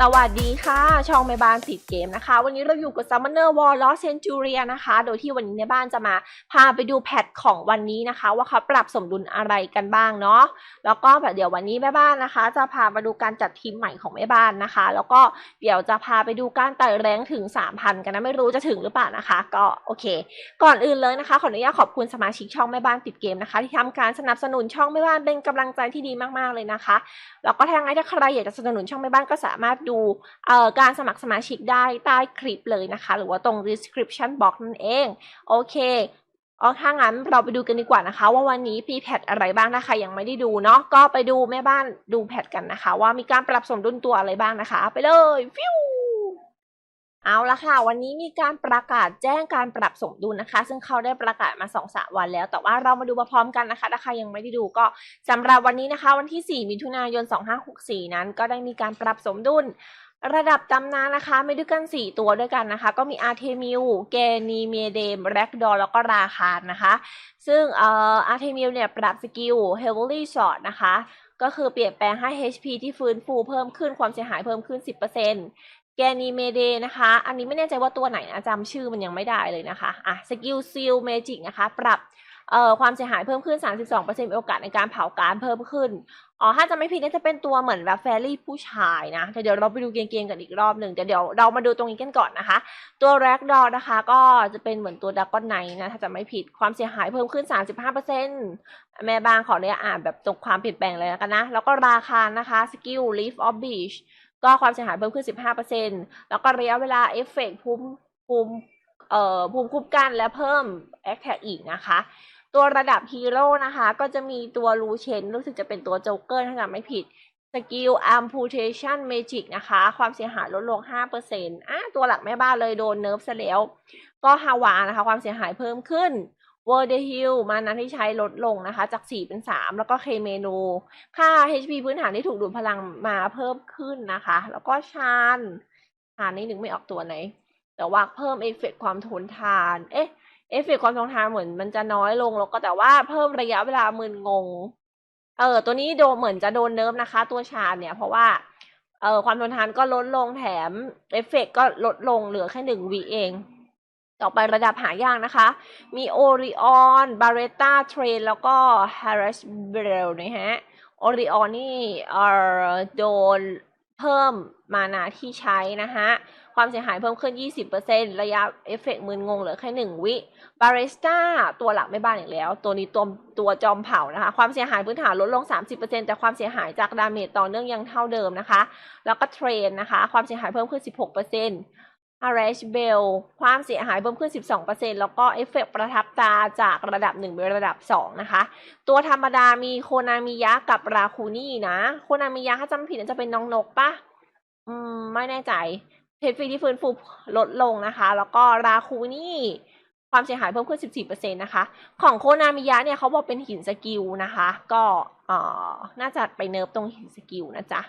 สวัสดีค่ะ ช่องแม่บ้านติดเกมนะคะ วันนี้เราอยู่กับ Summoner War Lost Centuria นะคะ โดยที่วันนี้แม่บ้านจะมาพาไปดูแพทของวันนี้นะคะ ว่าเขาปรับสมดุลอะไรกันบ้างเนาะแล้วก็แบบเดี๋ยววันนี้แม่บ้านนะคะ จะพามาดูการจัดทีมใหม่ของแม่บ้านนะคะ แล้วก็เดี๋ยวจะพาไปดูการไต่แรงถึง 3,000 กันนะไม่รู้จะถึงหรือเปล่านะคะ ก็โอเค ก่อนอื่นเลยนะคะขออนุญาตขอบคุณสมาชิกช่องแม่บ้านติดเกมนะคะ ที่ทำการสนับสนุนช่องแม่บ้านเป็นกำลังใจที่ดีมากๆเลยนะคะ แล้วก็ถ้างไรถ้าใครอยากจะสนับสนุนช่องแม่บ้านก็สามารถดูการสมัครสมาชิกได้ใต้คลิปเลยนะคะ หรือว่าตรง description box นั่นเอง โอเคเอาถ้างั้นเราไปดูกันดีกว่านะคะ ว่าวันนี้มีแพทอะไรบ้างนะคะ ยังไม่ได้ดูเนาะก็ไปดูแม่บ้านดูแพทกันนะคะ ว่ามีการปรับสมดุลตัวอะไรบ้างนะคะ ไปเลยฟิว เอาละค่ะ วันนี้มีการประกาศแจ้งการปรับสมดุลนะคะ ซึ่งเขาได้ประกาศมา2อสวันแล้ว แต่ว่าเรามาดูมาพร้อมกันนะคะถ้าใครยังไม่ได้ดูก็สำหรับวันนี้นะคะ วันที่ 4 มิถุนายน 2564 นั้น ก็ได้มีการปรับสมดุลระดับตำนานนะคะมีด้วยกัน 4 ตัวด้วยกันนะคะ ก็มีอาร์เทมิลเกนีเมเดมแร็กดอแล้วก็ราคานนะคะ ซึ่งเอ่ออาร์เทมิลเนี่ยปรับสกิล Heavily Shot นะคะก็คือเปลี่ยนแปลงให้ HP ที่ฟื้นฟูเพิ่มขึ้นความเสียหายเพิ่มขึ้น 10% แกนีเมเดนะคะ อันนี้ไม่แน่ใจว่าตัวไหนนะจำชื่อมันยังไม่ได้เลยนะคะ อะ สกิลซิลเมจิกนะคะ ปรับเอ่อความเสียหายเพิ่มขึ้น 32%มีโอกาสในการเผาการเพิ่มขึ้น อ๋อ ถ้าจะไม่ผิดน่าจะเป็นตัวเหมือนแบบแฟรี่ผู้ชายนะแต่เดี๋ยวเราไปดูเกมๆกันอีกรอบหนึ่งแต่เดี๋ยวเรามาดูตรงนี้กันก่อนนะคะ ตัวแร็กดอนะคะ ก็จะเป็นเหมือนตัวดักก้อนไนนะ ถ้าจะไม่ผิดความเสียหายเพิ่มขึ้น 35%แม่บางขอเนี่ยอ่านแบบตรงความเปลี่ยนแปลงเลยแล้วกันนะ แล้วก็ราคานะคะสกิล Leaf of Beach ก็ความเสียหายเพิ่มขึ้น 15%แล้วก็ระยะเวลาเอฟเฟกต์ภูมิภูมิเอ่อภูมิคุ้มกันและเพิ่มแอคแท็กอีกนะคะ ตัวระดับฮีโร่นะคะ ก็จะมีตัวลูเชนรู้สึกจะเป็นตัวโจ๊กเกอร์ถ้าจำไม่ผิดสกิล amputation magic นะคะ ความเสียหายลดลง 5%อะตัวหลักแม่บ้านเลยโดนเนิร์ฟซะแล้ว ก็ฮาวานะคะ ความเสียหายเพิ่มขึ้น w o r d e h i l มานั้นที่ใช้ลดลงนะคะ จาก 4 เป็น 3 แล้วก็เคเมนู ค่า HP พื้นฐานที่ถูกดูดพลังมาเพิ่มขึ้นนะคะ แล้วก็ชานชานนี่นึงไม่ออกตัวไหน แต่ว่าเพิ่มเอฟเฟกต์ความทนทาน เอ๊ะเอฟเฟกต์ความทนทานเหมือนมันจะน้อยลงแล้วก็แต่ว่าเพิ่มระยะเวลามึนงง เออ ตัวนี้โดนเหมือนจะโดนเนิร์ฟนะคะ ตัวชาญเนี่ยเพราะว่าเออความทนทานก็ลดลงแถมเอฟเฟกต์ก็ลดลงเหลือแค่หนึ่งวิเอง ต่อไประดับหายากนะคะ มีโอริออนบาเรต้าเทรนแล้วก็ฮาริสเบลนะฮะโอริออนนี่เออโดนเพิ่มมานาที่ใช้นะคะความเสียหายเพิ่มขึ้น 20%ระยะเอฟเฟกต์มึนงงเหลือแค่ 1 วิบาริสต้าตัวหลักไม่บ้านอีกแล้ว ตัวนี้ตัวตัวจอมเผานะคะ ความเสียหายพื้นฐานลดลง 30%แต่ความเสียหายจากดาเมจต่อเนื่องยังเท่าเดิมนะคะ แล้วก็เทรนนะคะ ความเสียหายเพิ่มขึ้น 16% a r a s h Bell ความเสียหายเพิ่มขึ้น 12%แล้วก็เอฟเฟกต์ประทับตาจากระดับ1เป็นระดับ 2 นะคะ ตัวธรรมดามีโคนามิยะกับราคูนี่นะ โคนามิยะถ้าจำผิดจะเป็นน้องนกปะอืม ไม่แน่ใจเพชรฟรีที่ฟื้นฟูลดลงนะคะ แล้วก็ราคูนี่ความเสียหายเพิ่มขึ้น 14%นะคะ ของโคนามิยะเนี่ยเขาบอกเป็นหินสกิลนะคะ ก็เอ่อน่าจะไปเนิร์ฟตรงหินสกิลนะจ๊ะ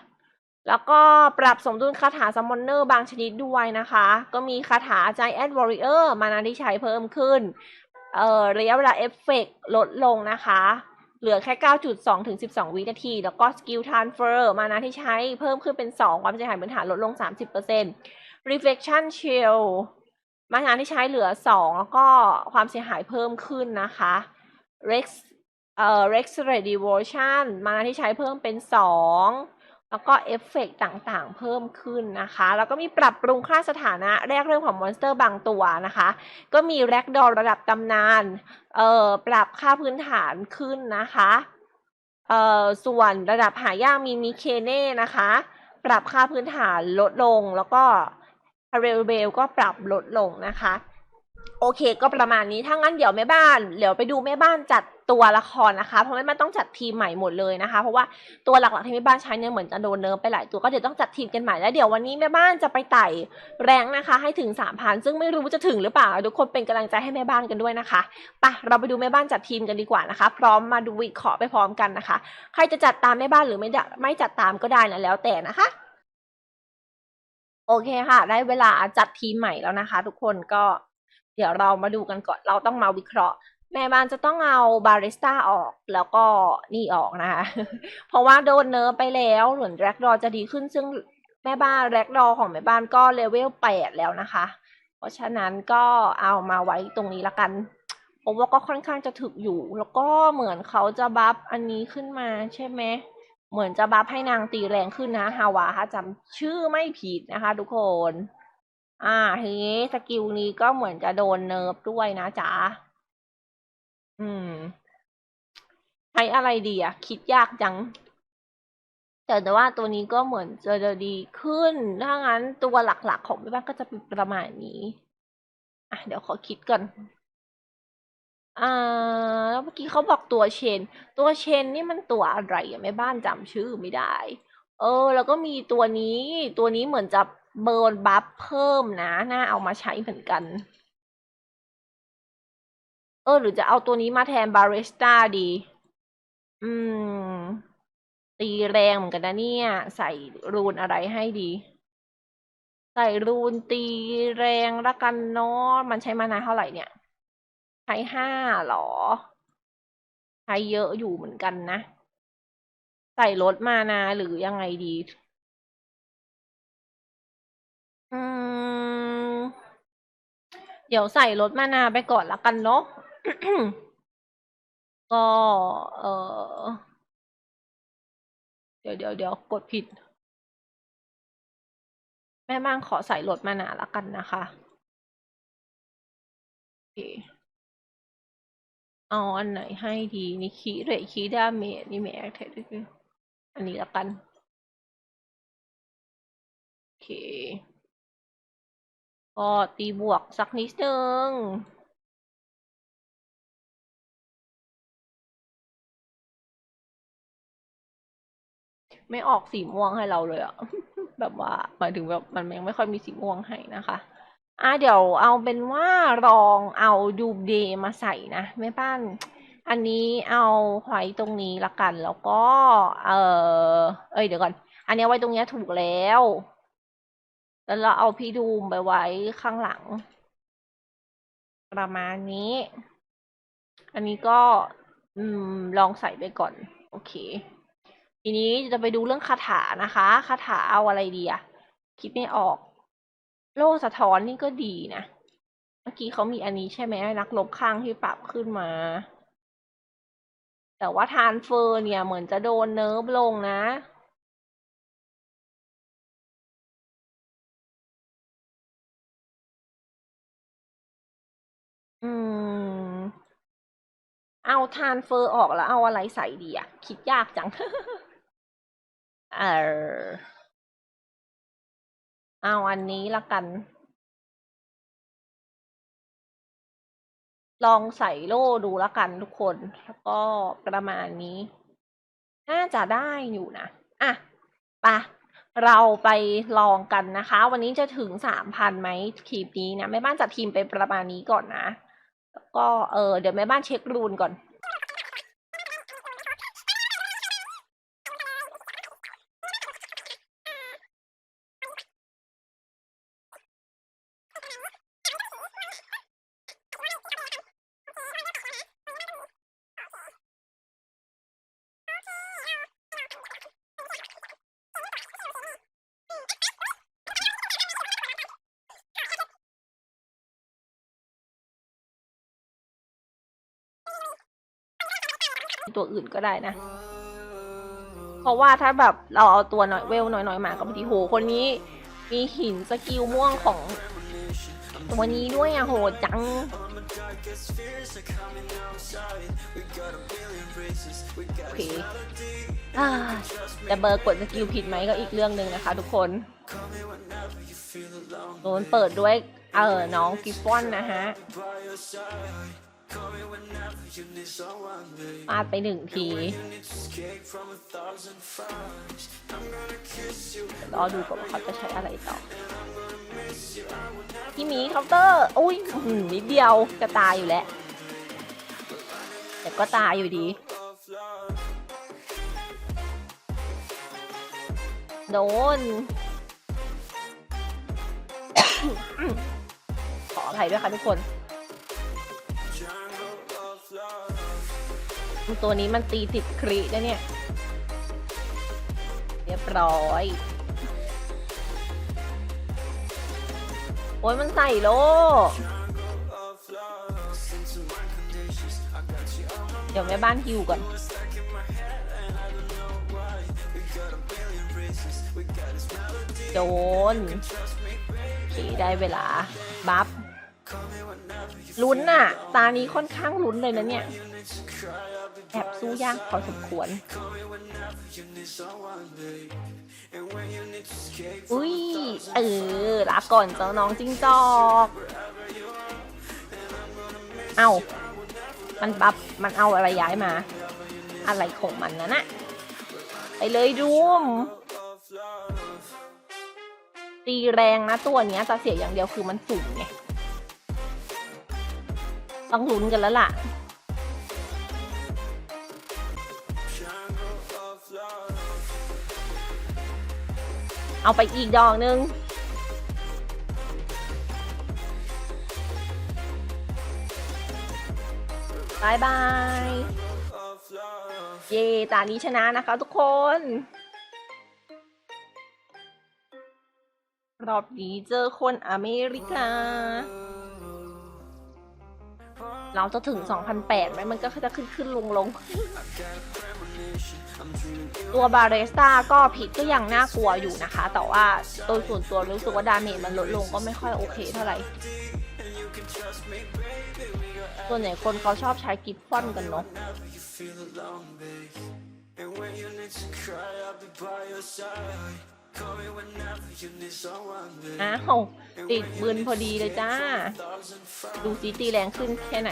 แล้วก็ปรับสมดุลคาถาซัมมอนเนอร์บางชนิดด้วยนะคะ ก็มีคาถา Giant Warrior มานาที่ใช้เพิ่มขึ้น เอ่อระยะเวลาเอฟเฟกลดลงนะคะ เหลือแค่ 9.2 ถึง 12 วินาที แล้วก็สกิลท r นเฟอร์มานาที่ใช้เพิ่มขึ้นเป็น 2 ความเสียหายพื้นฐานลดลง 30% reflection shield มานาที่ใช้เหลือ 2 แล้วก็ความเสียหายเพิ่มขึ้นนะคะ rex เอ่อ rex devotion มานาที่ใช้เพิ่มเป็น 2 แล้วก็เอฟเฟกต่างๆ เพิ่มขึ้นนะคะ แล้วก็มีปรับปรุงค่าสถานะแรกเรื่องของมอนสเตอร์บางตัวนะคะ ก็มีแร็กดอลระดับตำนาน เอ่อ ปรับค่าพื้นฐานขึ้นนะคะ เอ่อ ส่วนระดับหายากมีมิเคเน่นะคะ ปรับค่าพื้นฐานลดลง แล้วก็เรลเบลก็ปรับลดลงนะคะ โอเค ก็ประมาณนี้ ถ้างั้นเดี๋ยวแม่บ้าน เดี๋ยวไปดูแม่บ้านจัด ตัวละครนะคะ เพราะแม่บ้านต้องจัดทีมใหม่หมดเลยนะคะ เพราะว่าตัวหลักๆที่แม่บ้านใช้เนี่ยเหมือนจะโดนเนิร์ฟไปหลายตัวก็เดี๋ยวต้องจัดทีมกันใหม่แล้วเดี๋ยววันนี้แม่บ้านจะไปไต่แรงนะคะ ให้ถึงสามพันซึ่งไม่รู้ว่าจะถึงหรือเปล่าทุกคนเป็นกำลังใจให้แม่บ้านกันด้วยนะคะปะเราไปดูแม่บ้านจัดทีมกันดีกว่านะคะ พร้อมมาดูวิเคราะห์ไปพร้อมกันนะคะ ใครจะจัดตามแม่บ้านหรือไม่ไม่จัดตามก็ได้นะแล้วแต่นะคะโอเคค่ะ ได้เวลาจัดทีมใหม่แล้วนะคะ ทุกคนก็เดี๋ยวเรามาดูกันก่อน เราต้องมาวิเคราะห์ แม่บ้านจะต้องเอาบาริสต้าออกแล้วก็นี่ออกนะคะ เพราะว่าโดนเนิร์ฟไปแล้วเหมือนแร็กดอจะดีขึ้นซึ่งแม่บ้านแร็กดอของแม่บ้านก็เลเวลแปดแล้วนะคะ เพราะฉะนั้นก็เอามาไว้ตรงนี้ละกันผมว่าก็ค่อนข้างจะถึกอยู่ แล้วก็เหมือนเขาจะบัฟอันนี้ขึ้นมาใช่ไหมเหมือนจะบัฟให้นางตีแรงขึ้นนะฮาวาถ้าจำชื่อไม่ผิดนะคะ ทุกคน อ่าทีนี้สกิลนี้ก็เหมือนจะโดนเนิร์ฟด้วยนะจ๊ะ อืม ใช้อะไรดีอะคิดยากจัง แต่แต่ว่าตัวนี้ก็เหมือนจะดีขึ้น ถ้างั้นตัวหลักๆของแม่บ้านก็จะเป็นประมาณนี้ อะ เดี๋ยวขอคิดก่อนอ่าแล้วเมื่อกี้เขาบอกตัวเชน ตัวเชนนี่มันตัวอะไรอะแม่บ้านจำชื่อไม่ได้ เออ แล้วก็มีตัวนี้ ตัวนี้เหมือนจะเบิร์นบัฟเพิ่มนะ น่าเอามาใช้เหมือนกัน เออ หรือจะเอาตัวนี้มาแทนบาริสต้าดี อืม ตีแรงเหมือนกันนะเนี่ย ใส่รูนอะไรให้ดี ใส่รูนตีแรงละกันเนาะมันใช้มานาเท่าไหร่เนี่ยใช้ห้าหรอ ใช้เยอะอยู่เหมือนกันนะ ใส่ลดมานาหรือยังไงดี อืมเดี๋ยวใส่ลดมานาไปก่อนละกันเนาะ ก็เออเดี๋ยวเดี๋ยวเดี๋ยวกดผิด แม่บ้างขอใส่ลดมาหนาละกันนะคะโอเคเอาอันไหนให้ดีนี่คีเรทคีดาเมจนี่เมจเทสอันนี้ละกันโอเคก็ตีบวกสักนิดนึง ไม่ออกสีม่วงให้เราเลยอะแบบว่าหมายถึงแบบมันยังไม่ค่อยมีสีม่วงให้นะคะอะเดี๋ยวเอาเป็นว่าลองเอาดูเดย์มาใส่นะแม่บ้าน อันนี้เอาไว้ตรงนี้ละกัน แล้วก็ เออเอ้ยเดี๋ยวก่อน อันนี้ไว้ตรงนี้ถูกแล้ว แล้วเราเอาพี่ดูมไปไว้ข้างหลัง ประมาณนี้ อันนี้ก็ อืม ลองใส่ไปก่อน โอเค ทีนี้จะไปดูเรื่องคาถานะคะคาถาเอาอะไรดีอะคิดไม่ออก โล่สะท้อนนี่ก็ดีนะ เมื่อกี้เขามีอันนี้ใช่ไหมนักลบข้างที่ปรับขึ้นมา แต่ว่าทานเฟอร์เนี่ยเหมือนจะโดนเนิร์ฟลงนะอืม เอาทานเฟอร์ออกแล้วเอาอะไรใส่ดีอะคิดยากจัง เออเอาอันนี้ละกัน ลองใส่โล่ดูละกันทุกคน แล้วก็ประมาณนี้ น่าจะได้อยู่นะ อะปะเราไปลองกันนะคะ วันนี้จะถึงสามพันไหมคลิปนี้นะแม่บ้านจัดทีมไปประมาณนี้ก่อนนะ แล้วก็เออเดี๋ยวแม่บ้านเช็ครูนก่อน ตัวอื่นก็ได้นะ เพราะว่าถ้าแบบเราเอาตัวน้อยเวลน้อยๆมาก็บางทีโหคนนี้ มีหินสกิลม่วงของตัวนี้ด้วยอะโหดจัง โอเคแต่เบอร์กดสกิลผิดไหมก็อีกเรื่องหนึ่งนะคะทุกคน โดนเปิดด้วย เออน้องกิฟฟอนนะฮะ ปาดไปหนึ่งทีรอดูก่อนว่าเขาจะใช้อะไรต่อพี่หมีเคาน์เตอร์อุ้ยหือนิดเดียวจะตายอยู่แล้ว แต่ก็ตายอยู่ดี โดน ขออภัยด้วยค่ะทุกคน ตัวนี้มันตีติดครีนะเนี่ย เรียบร้อย โอ้ยมันใส่โล เดี๋ยวแม่บ้านฮิวก่อน โดนโอเคได้เวลา บัฟลุ้นน่ะ ตานี้ค่อนข้างลุ้นเลยนะเนี่ย ผู้ยากพอสมควร อุ้ย เออลาก่อนเจ้าน้องจิ้งจอก เอามันบัฟมันเอาอะไรย้ายมา อะไรของมันนะน่ะ ไปเลยดูมตีแรงนะตัวเนี้ยจะเสียอย่างเดียวคือมันสูงไง ต้องลุ้นกันแล้วล่ะ เอาไปอีกดอกนึง บายบาย เย่ตานี้ชนะนะคะทุกคน รอบนี้เจอคนอเมริกา เราจะถึง 2008ไหมมันก็จะขึ้นขึ้นลงลงตัวบาเรสตาก็ผิดก็ยังน่ากลัวอยู่นะคะ แต่ว่าโดยส่วนตัวรู้สึกว่าดาเมจมันลดลงก็ไม่ค่อยโอเคเท่าไหร่ส่วนใหญ่คนเขาชอบใช้กิฟฟอนกันเนาะ อ้าวติดบืนพอดีเลยจ้า ดูซีตีแรงขึ้นแค่ไหน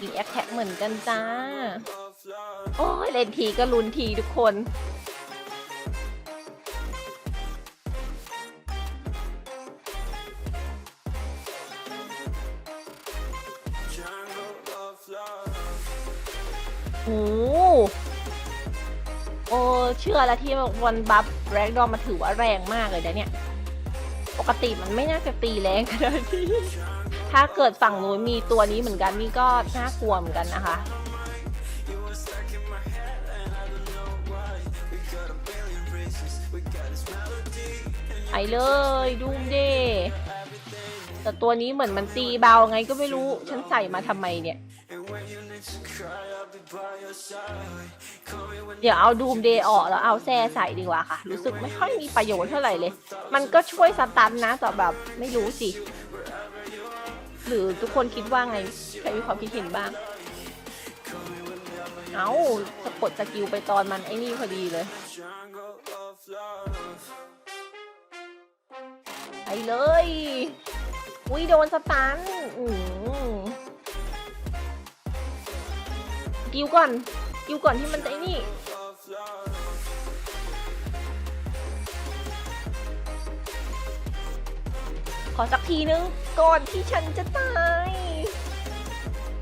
มีแอคแท็กเหมือนกันจ้า โอ้ยเล่นทีก็ลุ้นทีทุกคน แล้ว ที่วันบัฟแร็กดอมมาถือว่าแรงมากเลยนะเนี่ย ปกติมันไม่น่าจะตีแรงขนาดนี้ถ้าเกิดฝั่งนู้นมีตัวนี้เหมือนกันนี่ก็น่ากลัวเหมือนกันนะคะไปเลยดูมเดแต่ตัวนี้เหมือนมันตีเบาไงก็ไม่รู้ ฉันใส่มาทำไมเนี่ย เดี๋ยวเอาดูมเดย์ออกแล้วเอาแซ่ใส่ดีกว่าค่ะ รู้สึกไม่ค่อยมีประโยชน์เท่าไหร่เลย มันก็ช่วยสตันนะแต่แบบไม่รู้สิ หรือทุกคนคิดว่าไงใครมีความคิดเห็นบ้าง เอาสะกดสกิลไปตอนมันไอ้นี่พอดีเลยไปเลย อุ้ยโดนสตันอืม กิวก่อนกิวก่อนที่มันจะไอ้นี่ ขอสักทีนึง ก่อนที่ฉันจะตาย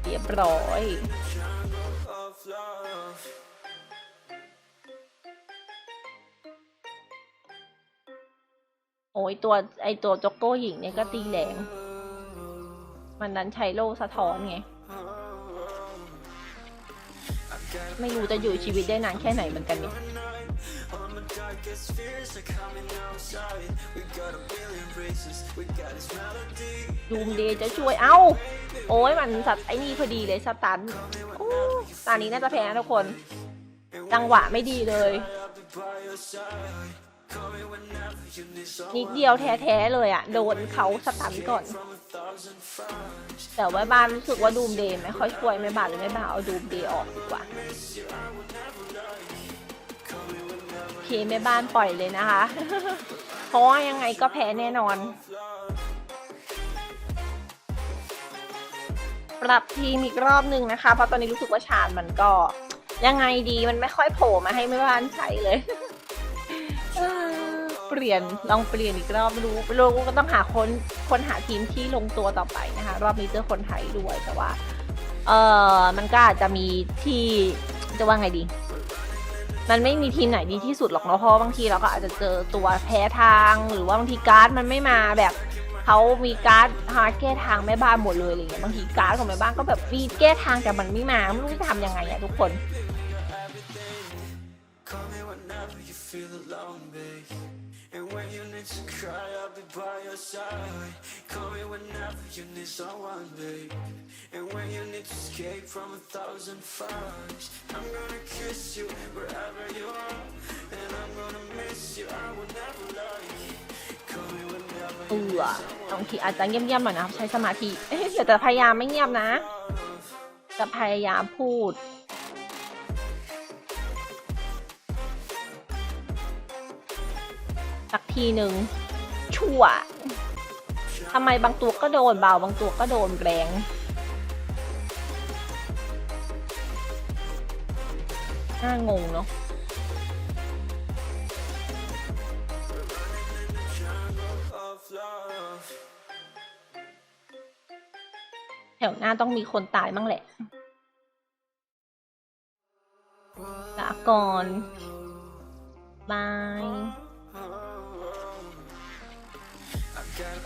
เรียบร้อยโอ้ยตัวไอตัวจ็อกโก้หญิงเนี่ยก็ตีแรง มันนั้นใช้โล่สะท้อนไง ไม่รู้จะอยู่ชีวิตได้นานแค่ไหนเหมือนกันเนี่ยดูมเดย์จะช่วย เอ้า โอ้ยมันสัตว์ไอ้นี่พอดีเลยสตันโอ้ตานนี้น่าจะแพ้ทุกคน จังหวะไม่ดีเลย นิดเดียวแท้ๆเลยอะโดนเขาสตันก่อน แต่ว่าบ้านรู้สึกว่าดูมเดย์ไม่ค่อยช่วยไม่บาดเลยไม่บาดเอาดูมเดย์ออกดีกว่าโอเคแม่บ้านปล่อยเลยนะคะ เพราะว่ายังไงก็แพ้แน่นอน ปรับทีมอีกรอบหนึ่งนะคะ เพราะตอนนี้รู้สึกว่าชาญมันก็ ยังไงดีมันไม่ค่อยโผล่มาให้แม่บ้านใช้เลย เปลี่ยนลองเปลี่ยนอีกรอบไม่รู้ไม่รู้ก็ต้องหาคนคนหาทีมที่ลงตัวต่อไปนะคะ รอบนี้เจอคนไทยด้วยแต่ว่า เออมันก็อาจจะมีที่จะว่าไงดี มันไม่มีทีมไหนดีที่สุดหรอกเนาะเพราะบางทีเราก็อาจจะเจอตัวแพ้ทาง หรือว่าบางทีการ์ดมันไม่มาแบบเขามีการ์ดฮาร์ดแก้ทางแม่บ้านหมดเลยอะไรเงี้ยบางทีการ์ดของแม่บ้านก็แบบฟีดแก้ทางแต่มันไม่มาไม่รู้จะทำยังไงอะทุกคน feel alone, babe. And when you need to cry, I'll be by your side. Call me whenever you need someone, babe. And when you need to escape from a thousand fires, I'm gonna kiss you wherever you are. And I'm gonna miss you, I will never lie. Call me whenever เอ you อบางทีอาจจะเงียบๆหน่อยนะครับ ใช้สมาธิเอ๊ะเดี๋ยวแต่พยายามไม่เงียบนะ จะพยายามพูด ทีหนึ่งชั่วทำไมบางตัวก็โดนเบาบางตัวก็โดนแรงน่างงเนาะแถวหน้าต้องมีคนตายบ้างแหละลาก่อนบาย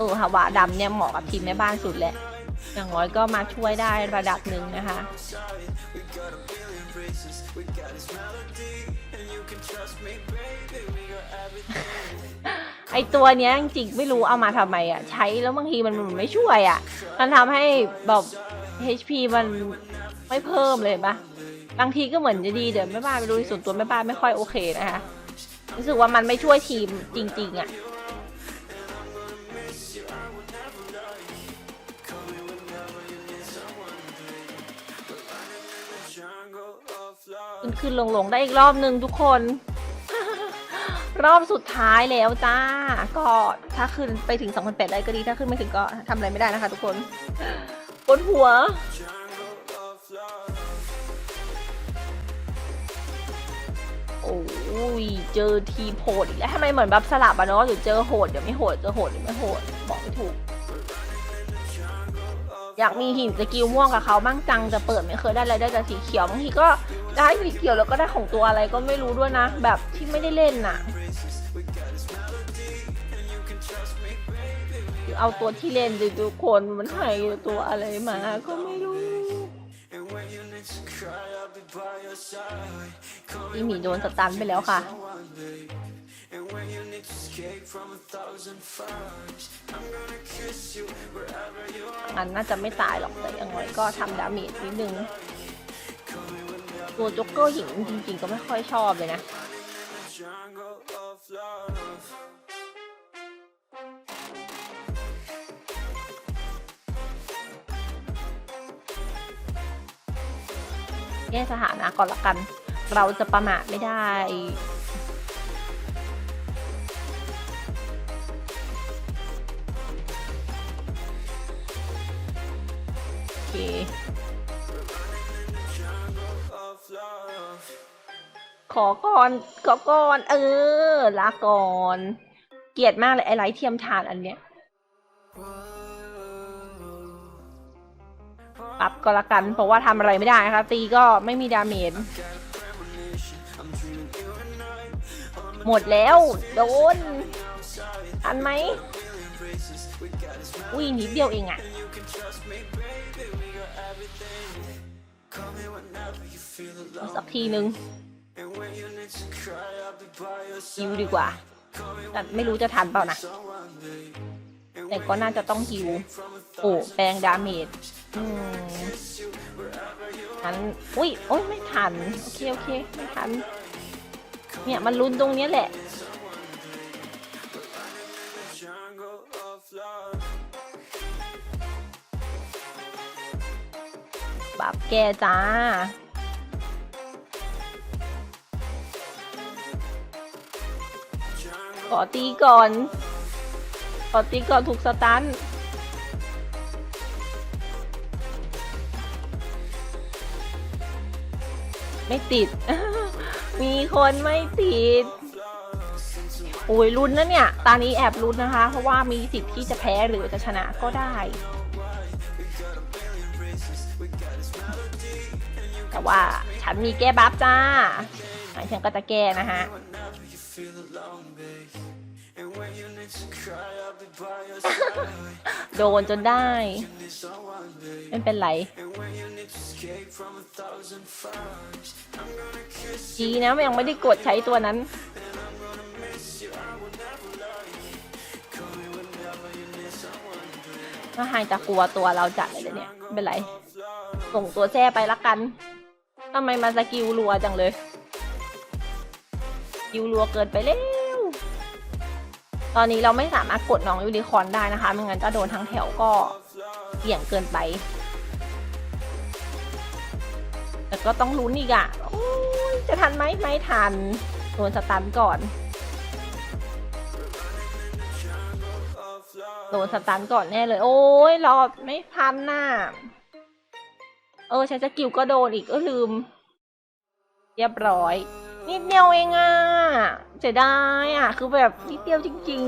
เออฮาวาดำเนี่ยเหมาะกับทีมแม่บ้านสุดแหละอย่างน้อยก็มาช่วยได้ระดับหนึ่งนะคะ ไอตัวเนี้ยจริงไม่รู้เอามาทำไมอะ ใช้แล้วบางทีมันมันไม่ช่วยอะ มันทำให้แบบ HP มันไม่เพิ่มเลยปะบางทีก็เหมือนจะดีเดี๋ยวแม่บ้านไปดูส่วนตัวแม่บ้านไม่ค่อยโอเคนะคะ รู้สึกว่ามันไม่ช่วยทีมจริง ๆ อะ ขึ้นขึ้นลงลงได้อีกรอบหนึ่งทุกคน รอบสุดท้ายแล้วจ้า ก็ถ้าขึ้นไปถึง2,008ได้ก็ดีถ้าขึ้นไม่ถึงก็ทำอะไรไม่ได้นะคะ ทุกคนปวดหัวโอ้ย เจอทีโหดอีกแล้วทำไมเหมือนแบบสลับอะเนาะหรือเจอโหดเดี๋ยวไม่โหดเจอโหดเดี๋ยวไม่โหดบอกไม่ถูก อยากมีหินสกิลม่วงกับเขาบ้างจังจะเปิดไม่เคยได้อะไรได้แต่สีเขียวบางทีก็ได้สีเขียวแล้วก็ได้ของตัวอะไรก็ไม่รู้ด้วยนะ แบบที่ไม่ได้เล่นน่ะเอาตัวที่เล่นดิทุกคนมันให้ตัวอะไรมาก็ไม่รู้อีหมีโดนสตันไปแล้วค่ะ And when you need to escape from a thousand fires, I'm gonna kiss you wherever you are. อันน่าจะไม่ตายหรอกแต่อย่างน้อยก็ทำดาเมจนิดนึง ตัวจ็อกเกอร์หญิงจริงๆก็ไม่ค่อยชอบเลยนะ Jungle of love. แก้สถานะก่อนละกัน เราจะประมาทไม่ได้ ขอก่อน ขอก่อน เออ ลาก่อน เกลียดมากเลยไอ้ไลท์เทียมทานอันเนี้ย ปรับก็ละกัน เพราะว่าทำอะไรไม่ได้นะคะ ตีก็ไม่มีดาเมจ หมดแล้ว โดนทันไหม อุ้ยนิดเดียวเองอะ Call me whenever you feel เอสักทีนึงฮิวดีกว่า แต่ไม่รู้จะทันเปล่านะ แต่ก็น่าจะต้องฮิว โอ้แปลงดาเมจอืมทันอุ้ยโอ้ยไม่ทัน โอเค โอเค ไม่ทัน เนี่ย มันลุ้นตรงนี้แหละ ปรับแกจ้าขอตีก่อน ขอตีก่อนถูกสตันไม่ติด มีคนไม่ติด โอ้ยลุ้นนะเนี่ย ตอนนี้แอบลุ้นนะคะ เพราะว่ามีสิทธิ์ที่จะแพ้หรือจะชนะก็ได้่าฉันมีแก้บัฟจ้าฉันก็จะแก้นะฮะโดนจนได้ไม่เป็นไรดีนะยังไม่ได้กดใช้ตัวนั้นถ้าหายจะกลัวตัวเราจัดเลยเนี่ย ไม่เป็นไร ส่งตัวแช่ไปละกัน ทำไมมาสกิลรัวจังเลยสกิลรัวเกินไปแล้ว ตอนนี้เราไม่สามารถกดน้องยูนิคอนได้นะคะไม่งั้นจะโดนทั้งแถวก็เสี่ยงเกินไป แต่ก็ต้องลุ้นอีกอะจะทันไหมไม่ทัน โดนสตันก่อน โดนสตันก่อนแน่เลย โอ้ยรอไม่ทันหน่ะ เออใช้สกิลก็โดนอีกก็ลืม เรียบร้อย นิดเดียวเองอะเสียดายอะ คือแบบนิดเดียวจริง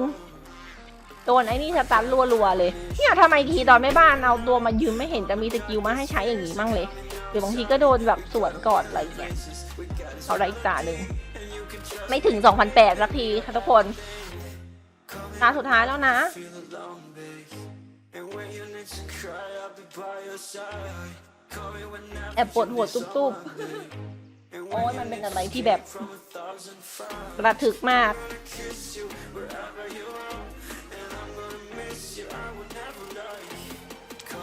ๆ โดนไอ้นี่สตันรัวๆเลย เนี่ยทำไมทีตอนแม่บ้านเอาตัวมายืมไม่เห็นจะมีสกิลมาให้ใช้อย่างนี้มั่งเลยหรือบางทีก็โดนแบบสวนก่อนอะไรอย่างเงี้ยเอาอะไรอีกตาหนึ่งไม่ถึง2,008สักทีค่ะทุกคนตาสุดท้ายแล้วนะ แอบปวดหัวตุ๊บๆ โอ้ยมันเป็นอะไรที่แบบระทึกมาก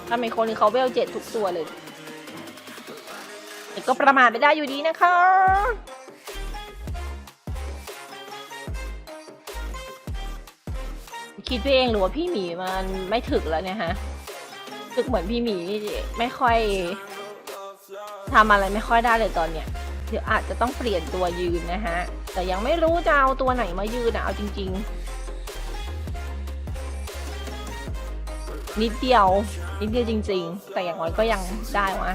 ถ้ามีคนเขาเวลเจ็ดทุกตัวเลยก็ประมาทไม่ได้อยู่ดีนะคะคิดไปเองหรือว่าพี่หมีมันไม่ถึกแล้วเนี่ยฮะึกเหมือนพี่หมีไม่ค่อยทำอะไรไม่ค่อยได้เลยตอนเนี้ยเดี๋ยวอาจจะต้องเปลี่ยนตัวยืนนะฮะ แต่ยังไม่รู้จะเอาตัวไหนมายืนนะเอาจริง ๆ นิดเดียว นิดเดียวจริง ๆ แต่อย่างน้อยก็ยังได้วะ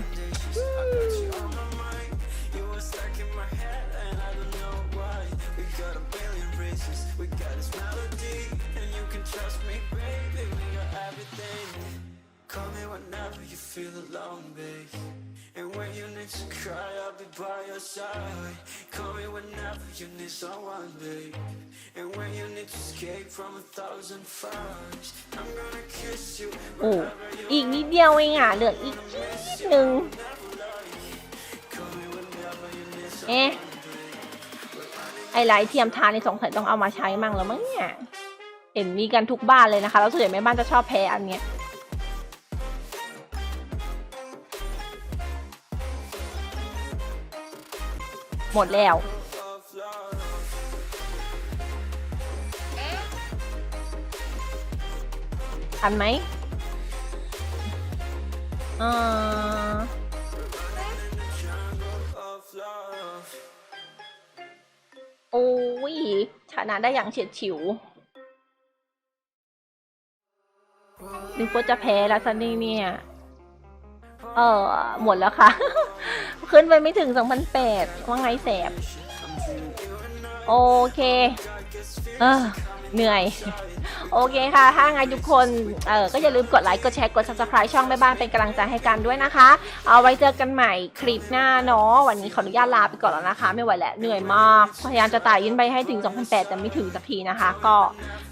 Call me whenever you feel alone, babe. And when you need to cry, I'll be by your side. Call me whenever you need someone, babe. And when you need to escape from a thousand fires, I'm gonna kiss you. โอ้อีกนิดเดียวเองอะเหลืออีกนิดนึงเอ๊ะไอไลท์เทียมทานในสงสัยต้องเอามาใช้มั่งแล้วมั้งเนี่ยเห็นมีกันทุกบ้านเลยนะคะ แล้วส่วนใหญ่แม่บ้านจะชอบแพ้อันเนี้ย หมดแล้วทันไหมเออโอ้ยชนะได้อย่างเฉียดฉิวนึกว่าจะแพ้แล้วซันนี่เนี่ย เออหมดแล้วค่ะ ขึ้นไปไม่ถึง 2,008ว่าไงแสบ โอเค เออเหนื่อย โอเคค่ะ ถ้าไงทุกคน เออก็อย่าลืมกดไลค์ กดแชร์ กด subscribe ช่องแม่บ้านเป็นกำลังใจให้กันด้วยนะคะ เอาไว้เจอกันใหม่คลิปหน้าเนาะ วันนี้ขออนุญาตลาไปก่อนแล้วนะคะ ไม่ไหวแล้ว เหนื่อยมาก พยายามจะไต่ยินไปให้ถึง 2008 แต่ไม่ถึงสักทีนะคะ ก็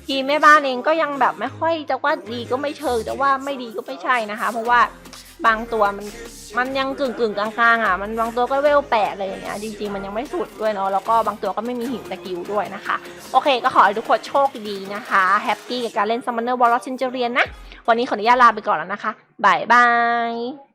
ทีมแม่บ้านเองก็ยังแบบไม่ค่อยจะว่าดีก็ไม่เชิง แต่ว่าไม่ดีก็ไม่ใช่นะคะ เพราะว่า บางตัวมันมันยังกึ่งกึ่งกลางๆอะ มันบางตัวก็เวลแปดอะไรอย่างเงี้ยจริงๆ มันยังไม่สุดด้วยเนาะแล้วก็บางตัวก็ไม่มีหินตะกิวด้วยนะคะ โอเค ก็ขอให้ทุกคนโชคดีนะคะแฮปปี้กับการเล่น Summoner War of Centurion นะ วันนี้ขออนุญาตลาไปก่อนแล้วนะคะบายบาย